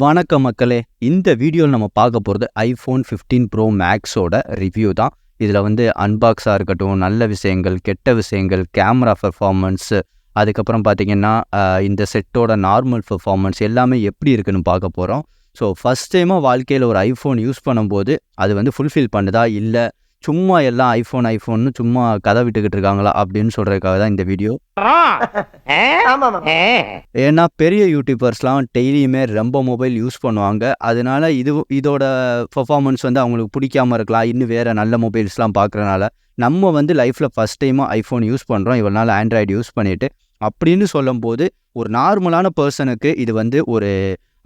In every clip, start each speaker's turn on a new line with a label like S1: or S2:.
S1: வணக்கம் மக்களே. இந்த வீடியோவில் நம்ம பார்க்க போகிறது ஐஃபோன் ஃபிஃப்டீன் ப்ரோ மேக்ஸோட ரிவ்யூ தான். இதில் வந்து அன்பாக்ஸாக இருக்கட்டும் நல்ல விஷயங்கள் கெட்ட விஷயங்கள் கேமரா பெர்ஃபார்மன்ஸு அதுக்கப்புறம் பார்த்தீங்கன்னா இந்த செட்டோட நார்மல் பெர்ஃபார்மன்ஸ் எல்லாமே எப்படி இருக்குன்னு பார்க்க போகிறோம் ஸோ ஃபஸ்ட் டைமாக வாழ்க்கையில் ஒரு ஐஃபோன் யூஸ் பண்ணும்போது அது வந்து ஃபுல்ஃபில் பண்ணுதா? இல்லை சும்மா எல்லாம் ஐஃபோன் ஐஃபோன்னு சும்மா கதை விட்டுக்கிட்டு இருக்காங்களா அப்படின்னு சொல்கிறதுக்காக தான் இந்த வீடியோ ஏன்னா பெரிய யூடியூபர்ஸ்லாம் டெய்லியுமே ரொம்ப மொபைல் யூஸ் பண்ணுவாங்க. அதனால இது இதோட பெர்ஃபார்மன்ஸ் வந்து அவங்களுக்கு பிடிக்காம இருக்கலாம். இன்னும் வேறு நல்ல மொபைல்ஸ்லாம் பார்க்குறனால நம்ம வந்து லைஃப்பில் ஃபஸ்ட் டைமாக ஐஃபோன் யூஸ் பண்ணுறோம் இவ்வளோ நாள் ஆண்ட்ராய்டு யூஸ் பண்ணிட்டு. அப்படின்னு சொல்லும்போது ஒரு நார்மலான பர்சனுக்கு இது வந்து ஒரு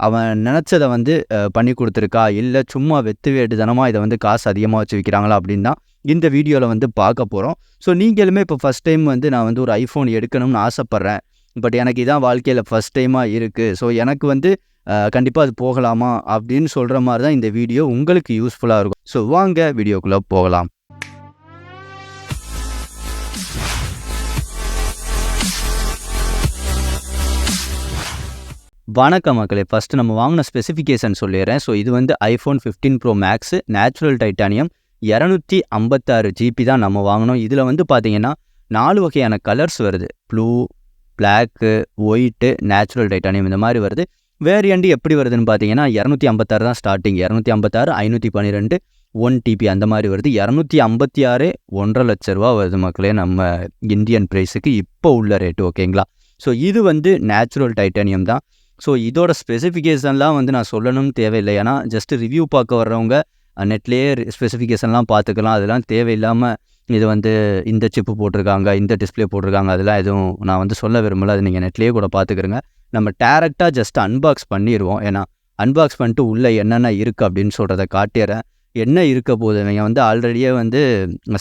S1: அவன் நினச்சதை வந்து பண்ணி கொடுத்துருக்கா? இல்லை சும்மா வெத்து வேட்டுதனமாக இதை வந்து காசு அதிகமாக வச்சு விற்கிறாங்களா அப்படின்னு தான் இந்த வீடியோவில் வந்து பார்க்க போகிறோம் ஸோ நீங்களுமே இப்போ ஃபஸ்ட் டைம் வந்து நான் வந்து ஒரு ஐஃபோன் எடுக்கணும்னு ஆசைப்பட்றேன். பட் எனக்கு இதான் வாழ்க்கையில் ஃபஸ்ட் டைமாக இருக்குது ஸோ எனக்கு வந்து கண்டிப்பாக அது போகலாமா அப்படின்னு சொல்கிற மாதிரி தான் இந்த வீடியோ உங்களுக்கு யூஸ்ஃபுல்லாக இருக்கும். ஸோ வாங்க வீடியோக்குள்ளே போகலாம். வணக்கம் மக்களே. ஃபஸ்ட்டு நம்ம வாங்கின ஸ்பெசிஃபிகேஷன் சொல்லிடுறேன். ஸோ இது வந்து iPhone fifteen pro max natural titanium இரநூத்தி ஐம்பத்தாறு ஜிபி தான் நம்ம வாங்கினோம். இதில் வந்து பார்த்தீங்கன்னா நாலு வகையான கலர்ஸ் வருது. Blue black white natural titanium இந்த மாதிரி வருது. வேரியண்ட்டு எப்படி வருதுன்னு பார்த்தீங்கன்னா இரநூத்தி ஐம்பத்தாறு தான் ஸ்டார்டிங் இரநூத்தி ஐம்பத்தாறு ஐநூற்றி பன்னிரெண்டு ஒன் டிபி அந்த மாதிரி வருது. இரநூத்தி ஐம்பத்தி ஆறு ஒன்றரை லட்ச ரூபா வருது மக்களே நம்ம இந்தியன் ப்ரைஸுக்கு இப்போ உள்ள ரேட்டு ஓகேங்களா ஸோ இது வந்து நேச்சுரல் டைட்டானியம் தான். ஸோ இதோட ஸ்பெசிஃபிகேஷன்லாம் வந்து நான் சொல்லணும்னு தேவையில்லை. ஏன்னா ஜஸ்ட்டு ரிவ்யூ பார்க்க வர்றவங்க நெட்லேயே ஸ்பெசிஃபிகேஷன்லாம் பார்த்துக்கலாம். அதெல்லாம் தேவையில்லாமல் இது வந்து இந்த சிப்பு போட்டிருக்காங்க இந்த டிஸ்ப்ளே போட்டிருக்காங்க அதெல்லாம் எதுவும் நான் வந்து சொல்ல விரும்பல. அது நீங்கள் நெட்லேயே கூட பார்த்துக்கிறங்க நம்ம டேரெக்டாக ஜஸ்ட் அன்பாக்ஸ் பண்ணிடுவோம் ஏன்னா அன்பாக்ஸ் பண்ணிட்டு உள்ளே என்னென்ன இருக்குது அப்படின்னு சொல்கிறத காட்டிடுறேன் என்ன இருக்க போகுது? நீங்கள் வந்து ஆல்ரெடியே வந்து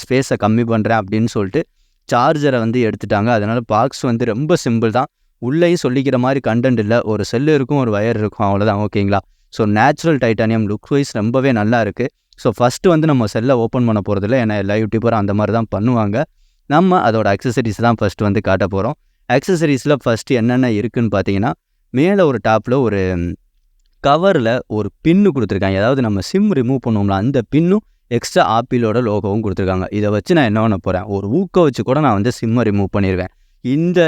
S1: ஸ்பேஸை கம்மி பண்ணுறேன் அப்படின்னு சொல்லிட்டு சார்ஜரை வந்து எடுத்துட்டாங்க. அதனால் பாக்ஸ் வந்து ரொம்ப சிம்பிள் தான். உள்ளேயும் சொல்லிக்கிற மாதிரி கண்டென்ட் இல்லை. ஒரு செல்லு இருக்கும் ஒரு வயர் இருக்கும் அவ்வளோதான் ஓகேங்களா so natural titanium look wise ரொம்பவே நல்லா இருக்குது ஸோ ஃபஸ்ட்டு வந்து நம்ம செல்லை ஓப்பன் பண்ண போகிறதில்ல ஏன்னா எல்லா யூடியூபரும் அந்த மாதிரி தான் பண்ணுவாங்க. நம்ம அதோட அக்சசரிஸ் தான் ஃபஸ்ட்டு வந்து காட்ட போகிறோம் அக்சசரிஸில் ஃபஸ்ட்டு என்னென்ன இருக்குன்னு பார்த்தீங்கன்னா மேலே ஒரு டாப்பில் ஒரு கவரில் ஒரு பின்னு கொடுத்துருக்காங்க. அதாவது நம்ம சிம் ரிமூவ் பண்ணுவோம்ல அந்த பின்னும் எக்ஸ்ட்ரா ஆப்பிளோட லோகோவும் கொடுத்துருக்காங்க. இதை வச்சு நான் என்ன பண்ண போகிறேன் ஒரு ஊக்க வச்சு கூட நான் வந்து சிம்மை ரிமூவ் பண்ணிடுவேன் இந்த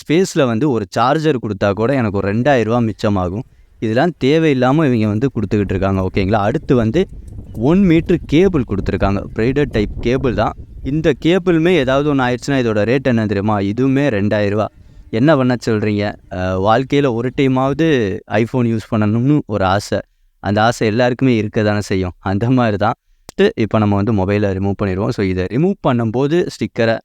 S1: ஸ்பேஸில் வந்து ஒரு சார்ஜர் கொடுத்தா கூட எனக்கு ஒரு ரெண்டாயிரரூவா மிச்சமாகும். இதெல்லாம் தேவையில்லாமல் இவங்க வந்து கொடுத்துக்கிட்டு இருக்காங்க ஓகேங்களா அடுத்து வந்து ஒன் மீட்ரு கேபிள் கொடுத்துருக்காங்க. ப்ரைடட் டைப் கேபிள் தான். இந்த கேபிளுமே ஏதாவது ஒன்று ஆயிடுச்சுன்னா இதோட ரேட் என்ன தெரியுமா? இதுவுமே ரெண்டாயிரரூவா என்ன பண்ண சொல்கிறீங்க வாழ்க்கையில் ஒரு டைமாவது ஐஃபோன் யூஸ் பண்ணணும்னு ஒரு ஆசை. அந்த ஆசை எல்லாருக்குமே இருக்க தானே செய்யும். அந்த மாதிரி தான். இப்போ நம்ம வந்து மொபைலை ரிமூவ் பண்ணிடுவோம். ஸோ இதை ரிமூவ் பண்ணும்போது ஸ்டிக்கரை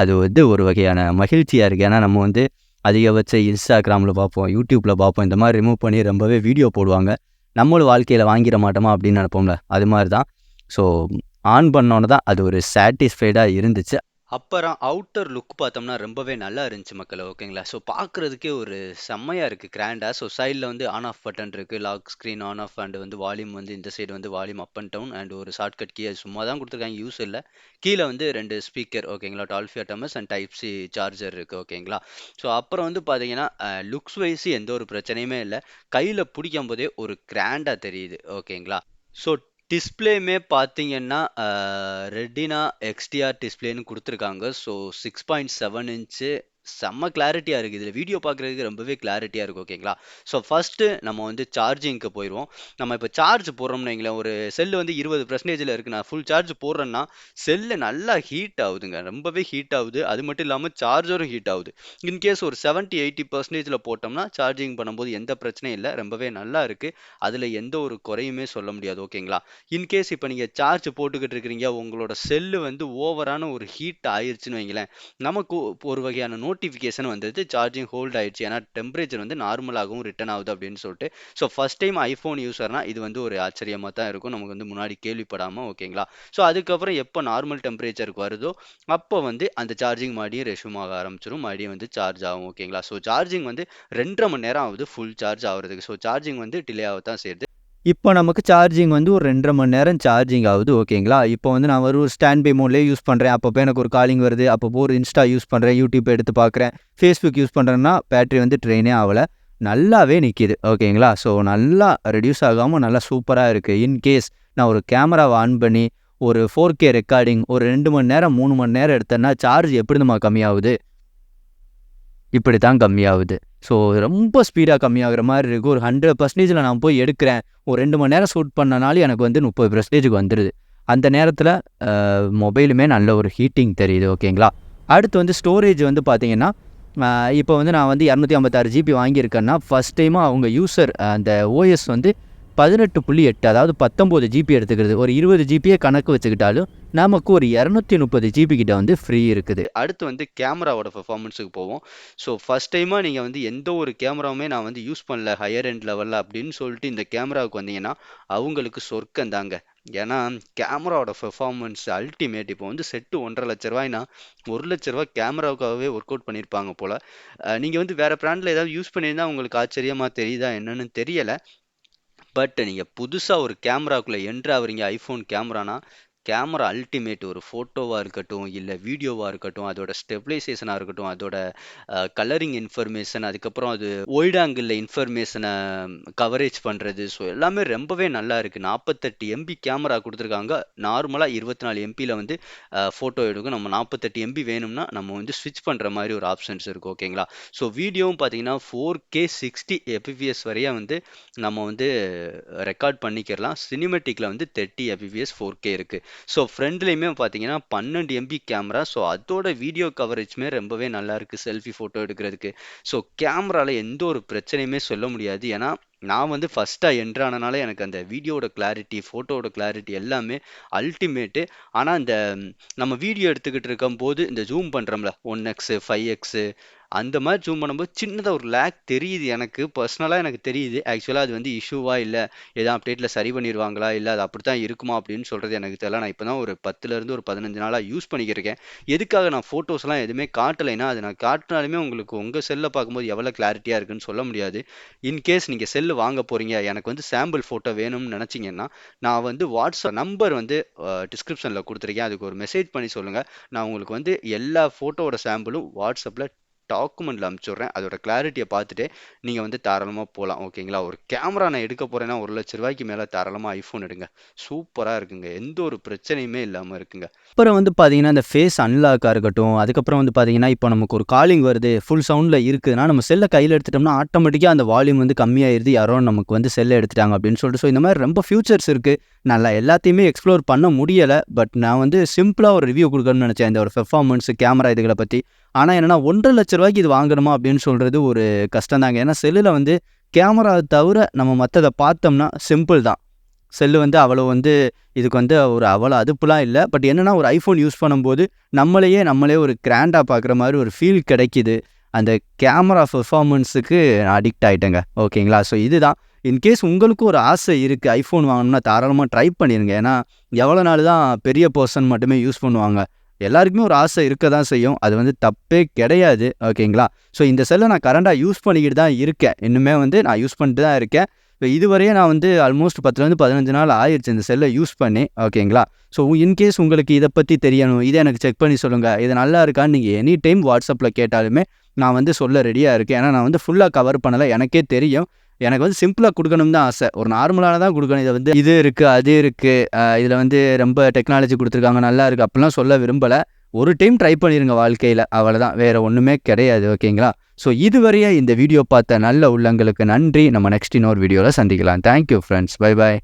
S1: அது வந்து ஒரு வகையான மகிழ்ச்சியாக இருக்குது ஏன்னா நம்ம வந்து அதிகபட்ச இன்ஸ்டாகிராமில் பார்ப்போம் யூடியூப்பில் பார்ப்போம். இந்த மாதிரி ரிமூவ் பண்ணி ரொம்பவே வீடியோ போடுவாங்க. நம்மளும் வாழ்க்கையில் வாங்கிட மாட்டோமா அப்படின்னு நினைப்போம்ல. அது மாதிரி தான். ஸோ ஆன் பண்ணோன்னு தான் அது ஒரு சாட்டிஸ்ஃபைடாக இருந்துச்சு. அப்புறம் அவுட்டர் லுக் பார்த்தோம்னா ரொம்பவே நல்லா இருந்துச்சு மக்கள் ஓகேங்களா ஸோ பார்க்குறதுக்கே ஒரு செம்மையாக இருக்குது கிராண்டாக ஸோ சைடில் வந்து ஆன் ஆஃப் பட்டன் இருக்குது lock screen on off and வந்து வால்யூம் வந்து இந்த சைடு வந்து volume up and down and ஒரு ஷார்ட்கட் கீ அது சும்மா தான் கொடுத்துருக்காங்க யூஸ் இல்லை. கீழே வந்து ரெண்டு ஸ்பீக்கர் ஓகேங்களா Dolby Atmos and type C charger இருக்குது ஓகேங்களா ஸோ அப்புறம் வந்து பார்த்தீங்கன்னா லுக்ஸ் வைஸ் எந்த ஒரு பிரச்சனையுமே இல்லை. கையில் பிடிக்கும் போதே ஒரு கிராண்டாக தெரியுது ஓகேங்களா ஸோ டிஸ்பிளேமே பார்த்தீங்கன்னா ரெட்டினா எக்ஸ்டிஆர் டிஸ்பிளேன்னு கொடுத்துருக்காங்க. So six point seven inch செம்ம கிளாரிட்டியாக இருக்குது இதில் வீடியோ பார்க்குறதுக்கு ரொம்பவே கிளாரிட்டியாக இருக்கும் ஓகேங்களா ஸோ ஃபஸ்ட்டு நம்ம வந்து சார்ஜிங்க்கு போயிடுவோம் நம்ம இப்போ சார்ஜ் போடுறோம்னு வைங்களேன் ஒரு செல்லு வந்து இருபது பர்சன்டேஜில் இருக்குது நான் ஃபுல் சார்ஜ் போடுறேன்னா செல்லு நல்லா ஹீட் ஆகுதுங்க. ரொம்பவே ஹீட் ஆகுது. அது மட்டும் இல்லாமல் சார்ஜரும் ஹீட் ஆகுது. இன்கேஸ் ஒரு செவன்ட்டி எயிட்டி பர்சன்டேஜில் போட்டோம்னா சார்ஜிங் பண்ணும்போது எந்த பிரச்சனையும் இல்லை. ரொம்பவே நல்லா இருக்குது அதில் எந்த ஒரு குறையுமே சொல்ல முடியாது ஓகேங்களா இன்கேஸ் இப்போ நீங்கள் சார்ஜ் போட்டுக்கிட்டு இருக்கிறீங்க உங்களோட செல்லு வந்து ஓவரான ஒரு ஹீட் ஆயிடுச்சுன்னு வைங்களேன் நமக்கு ஒரு வகையான நோட்டிஃபிகேஷன் வந்தது சார்ஜிங் ஹோல்ட் ஆயிடுச்சு. ஏன்னா டெம்பரேச்சர் வந்து நார்மலாகவும் ரிட்டர்ன் ஆகுது அப்படின்னு சொல்லிட்டு. ஸோ ஃபஸ்ட் டைம் ஐஃபோன் யூஸர்னா இது வந்து ஒரு ஆச்சரியமாக தான் இருக்கும். நமக்கு வந்து முன்னாடி கேள்விப்படாமல் ஓகேங்களா ஸோ அதுக்கப்புறம் எப்போ நார்மல் டெம்பரேச்சருக்கு வருதோ அப்போ வந்து அந்த சார்ஜிங் மறுபடியும் ரெஷ்யூம் ஆக ஆரம்பிச்சிடும் மறுபடியும் வந்து சார்ஜ் ஆகும் ஓகேங்களா ஸோ சார்ஜிங் வந்து ரெண்டரை மணி நேரம் ஆகுது ஃபுல் சார்ஜ் ஆகுறதுக்கு. ஸோ சார்ஜிங் வந்து டிலே ஆக தான் செய்யுது. இப்போ நமக்கு சார்ஜிங் வந்து ஒரு ரெண்டரை மணி நேரம் சார்ஜிங் ஆகுது ஓகேங்களா? இப்போ வந்து நான் ஒரு ஸ்டாண்ட் பை மோட்லேயே யூஸ் பண்ணுறேன் அப்பப்போ எனக்கு ஒரு காலிங் வருது. அப்பப்போ ஒரு இன்ஸ்டா யூஸ் பண்ணுறேன் யூடியூப் எடுத்து பார்க்குறேன். ஃபேஸ்புக் யூஸ் பண்ணுறேன்னா பேட்டரி வந்து ட்ரெயினே ஆகலை. நல்லாவே நிற்கிது ஓகேங்களா? ஸோ நல்லா ரெடியூஸ் ஆகாமல் நல்லா சூப்பராக இருக்குது இன்கேஸ் நான் ஒரு கேமராவை ஆன் பண்ணி ஒரு ஃபோர் கே ரெக்கார்டிங் ஒரு ரெண்டு மணி நேரம் மூணு மணி நேரம் எடுத்தேன்னா சார்ஜ் எப்படி நம்ம கம்மியாகுது? இப்படி தான் கம்மியாகுது. ஸோ ரொம்ப ஸ்பீடாக கம்மியாகிற மாதிரி இருக்குது ஒரு ஹண்ட்ரட் பர்சன்டேஜில் நான் போய் எடுக்கிறேன். ஒரு ரெண்டு மணி நேரம் ஷூட் பண்ணனாலும் எனக்கு வந்து முப்பது பர்சன்டேஜுக்கு வந்துடுது அந்த நேரத்தில் மொபைலுமே நல்ல ஒரு ஹீட்டிங் தெரியுது ஓகேங்களா அடுத்து வந்து ஸ்டோரேஜ் வந்து பார்த்தீங்கன்னா இப்போ வந்து நான் வந்து இரநூத்தி ஐம்பத்தாறு ஜிபி வாங்கியிருக்கேன்னா ஃபஸ்ட் டைமாக அவங்க யூசர் அந்த ஓஎஸ் வந்து பதினெட்டு புள்ளி எட்டு அதாவது பத்தொம்போது ஜிபி எடுத்துக்கிறது. ஒரு இருபது ஜிபியே கணக்கு வச்சுக்கிட்டாலும் நமக்கு ஒரு இரநூத்தி முப்பது ஜிபி கிட்ட வந்து ஃப்ரீ இருக்குது. அடுத்து வந்து கேமராவோட பெர்ஃபார்மன்ஸுக்கு போவோம். ஸோ ஃபஸ்ட் டைமாக நீங்கள் வந்து எந்த ஒரு கேமராவுமே நான் வந்து யூஸ் பண்ணல ஹையர் எண்ட் லெவலில் அப்படின்னு சொல்லிட்டு இந்த கேமராவுக்கு வந்தீங்கன்னா அவங்களுக்கு சொர்க்கம் தாங்க. ஏன்னா கேமராவோட பெர்ஃபார்மன்ஸ் அல்டிமேட் இப்போ வந்து செட்டு ஒன்றரை லட்ச ரூபாய்னா ஒரு லட்ச ரூபா கேமராவுக்காகவே ஒர்க் அவுட் பண்ணியிருப்பாங்க போல். நீங்கள் வந்து வேறு ப்ராண்டில் ஏதாவது யூஸ் பண்ணியிருந்தால் உங்களுக்கு ஆச்சரியமாக தெரியுதா என்னன்னு தெரியலை. பட் நீங்கள் புதுசாக ஒரு கேமராக்குள்ளே என்ட்ரு ஆகுறீங்க ஐஃபோன் கேமரானா கேமரா அல்டிமேட் ஒரு ஃபோட்டோவாக இருக்கட்டும் இல்லை வீடியோவாக இருக்கட்டும் அதோட ஸ்டெபிலைசேஷனாக இருக்கட்டும் அதோட கலரிங் இன்ஃபர்மேஷன் அதுக்கப்புறம் அது ஓல்டு ஆங்கிளில் இன்ஃபர்மேஷனை கவரேஜ் பண்ணுறது ஸோ எல்லாமே ரொம்பவே நல்லா இருக்குது நாற்பத்தெட்டு எம்பி கேமரா கொடுத்துருக்காங்க. நார்மலாக இருபத்தி நாலு எம்பியில் வந்து ஃபோட்டோ எடுக்கும் நம்ம நாற்பத்தெட்டு எம்பி வேணும்னா நம்ம வந்து ஸ்விட்ச் பண்ணுற மாதிரி ஒரு ஆப்ஷன்ஸ் இருக்குது ஓகேங்களா ஸோ வீடியோவும் பார்த்தீங்கன்னா ஃபோர் கே சிக்ஸ்டி எபிபிஎஸ் வரையாக வந்து நம்ம வந்து ரெக்கார்ட் பண்ணிக்கிறலாம் சினிமெட்டிக்கில் வந்து தேர்ட்டி எபிபிஎஸ் ஃபோர் கே இருக்குது ஸோ ஃப்ரண்ட்லேயுமே பார்த்தீங்கன்னா பன்னெண்டு எம்பி கேமரா ஸோ அதோட வீடியோ கவரேஜ்மே ரொம்பவே நல்லா இருக்குது செல்ஃபி ஃபோட்டோ எடுக்கிறதுக்கு. ஸோ கேமராவில் எந்த ஒரு பிரச்சனையுமே சொல்ல முடியாது. ஏன்னா நான் வந்து ஃபஸ்ட்டாக என்ட்ரானனால எனக்கு அந்த வீடியோட கிளாரிட்டி ஃபோட்டோவோட கிளாரிட்டி எல்லாமே அல்டிமேட்டு ஆனால் இந்த நம்ம வீடியோ எடுத்துக்கிட்டு இருக்கும்போது இந்த ஜூம் பண்ணுறோம்ல ஒன் எக்ஸு ஃபைவ் எக்ஸு அந்த மாதிரி ஜூம் பண்ணும்போது சின்னதாக ஒரு லேக் தெரியுது எனக்கு. பர்சனலாக எனக்கு தெரியுது. ஆக்சுவலாக அது வந்து இஷ்யூவாக இல்லை? எதாவது அப்டேட்டில் சரி பண்ணிடுவாங்களா இல்லை அது அப்படி தான் இருக்குமா? அப்படின்னு சொல்கிறது எனக்கு தெரியல. நான் இப்போ தான் ஒரு பத்துலேருந்து ஒரு பதினஞ்சு நாளாக யூஸ் பண்ணிக்கிருக்கேன் எதுக்காக நான் ஃபோட்டோஸ்லாம் எதுவுமே காட்டலைன்னா அது நான் காட்டினாலுமே உங்களுக்கு உங்கள் செல்லில் பார்க்கும்போது எவ்வளோ கிளாரிட்டியாக இருக்குன்னு சொல்ல முடியாது. இன்கேஸ் நீங்கள் செல்லு வாங்க போகிறீங்க எனக்கு வந்து சாம்பிள் ஃபோட்டோ வேணும்னு நினச்சிங்கன்னா நான் வந்து வாட்ஸ்அப் நம்பர் வந்து டிஸ்கிரிப்ஷனில் கொடுத்துருக்கேன். அதுக்கு ஒரு மெசேஜ் பண்ணி சொல்லுங்கள் நான் உங்களுக்கு வந்து எல்லா ஃபோட்டோவோட சாம்பிளும் வாட்ஸ்அப்பில் டாக்குமெண்ட்டில் அனுப்பிச்சுட்றேன் அதோட கிளாரிட்டியை பார்த்துட்டு நீங்கள் வந்து தாராளமாக போகலாம் ஓகேங்களா ஒரு கேமரா நான் எடுக்க போகிறேன்னா ஒரு லட்ச ரூபாய்க்கு மேலே தாராளமாக ஐஃபோன் எடுங்க. சூப்பராக இருக்குங்க. எந்த ஒரு பிரச்சனையுமே இல்லாமல் இருக்குங்க. அப்புறம் வந்து பார்த்தீங்கன்னா இந்த ஃபேஸ் அன்லாக்காக இருக்கட்டும் அதுக்கப்புறம் வந்து பார்த்தீங்கன்னா இப்போ நமக்கு ஒரு காலிங் வருது ஃபுல் சவுண்டில் இருக்குதுன்னா நம்ம செல்லை கையில் எடுத்துட்டோம்னா ஆட்டோமேட்டிக்காக அந்த வால்யூம் வந்து கம்மியாயிருது. யாரோ நமக்கு வந்து செல்லை எடுத்துட்டாங்க அப்படின்னு சொல்லிட்டு. ஸோ இந்த மாதிரி ரொம்ப ஃபியூச்சர்ஸ் இருக்குது நல்லா எல்லாத்தையுமே எக்ஸ்ப்ளோர் பண்ண முடியலை. பட் நான் வந்து சிம்பிளாக ஒரு ரிவ்யூ கொடுக்கணும்னு நினச்சேன். இந்த ஒரு பெர்ஃபார்மன்ஸ் கேமரா இதுகளை பற்றி ஆனால் என்னென்னா ஒன்றரை லட்ச ரூபாய்க்கு இது வாங்கணுமா அப்படின்னு சொல்கிறது ஒரு கஷ்டம் தாங்க. ஏன்னா செல்லில் வந்து கேமரா தவிர நம்ம மற்றதை பார்த்தோம்னா சிம்பிள் தான். செல்லு வந்து அவ்வளோ வந்து இதுக்கு வந்து ஒரு அவ்வளோ அதுப்புலாம் இல்லை. பட் என்னென்னா ஒரு ஐஃபோன் யூஸ் பண்ணும்போது நம்மளையே நம்மளே ஒரு கிராண்டாக பார்க்குற மாதிரி ஒரு ஃபீல் கிடைக்கிது. அந்த கேமரா பெர்ஃபார்மன்ஸுக்கு நான் அடிக்ட் ஆகிட்டேங்க ஓகேங்களா? ஸோ இதுதான். இன்கேஸ் உங்களுக்கும் ஒரு ஆசை இருக்குது ஐஃபோன் வாங்கணும்னா தாராளமாக ட்ரை பண்ணிடுங்க ஏன்னா எவ்வளோ நாள் தான் பெரிய பர்சன் மட்டுமே யூஸ் பண்ணுவாங்க. எல்லாருக்குமே ஒரு ஆசை இருக்க தான் செய்யும். அது வந்து தப்பே கிடையாது. ஓகேங்களா ஸோ இந்த செல்லை நான் கரண்டாக யூஸ் பண்ணிக்கிட்டு தான் இருக்கேன். இன்னுமே வந்து நான் யூஸ் பண்ணிட்டு தான் இருக்கேன். இப்போ இதுவரையே நான் வந்து ஆல்மோஸ்ட் பத்துலேருந்து பதினஞ்சு நாள் ஆயிடுச்சு இந்த செல்லை யூஸ் பண்ணி. ஓகேங்களா ஸோ இன்கேஸ் உங்களுக்கு இதை பற்றி தெரியணும் இதை எனக்கு செக் பண்ணி சொல்லுங்கள் இது நல்லா இருக்கான்னு நீங்கள் எனி டைம் வாட்ஸ்அப்பில் கேட்டாலுமே நான் வந்து சொல்ல ரெடியாக இருக்கேன். ஏன்னா நான் வந்து ஃபுல்லாக கவர் பண்ணலை. எனக்கே தெரியும். எனக்கு வந்து சிம்பிளாக கொடுக்கணும் தான் ஆசை. ஒரு நார்மலான தான் கொடுக்கணும். இதை வந்து இது இருக்குது அது இருக்குது இதில் வந்து ரொம்ப டெக்னாலஜி கொடுத்துருக்காங்க நல்லா இருக்குது அப்படிலாம் சொல்ல விரும்பலை. ஒரு டைம் ட்ரை பண்ணிடுங்க வாழ்க்கையில். அவ்வளோதான் வேறு ஒன்றுமே கிடையாது ஓகேங்களா? ஸோ இதுவரையே இந்த வீடியோ பார்த்த நல்ல உள்ளங்களுக்கு நன்றி. நம்ம நெக்ஸ்ட் இன்னொரு வீடியோவில் சந்திக்கலாம். Thank you friends bye bye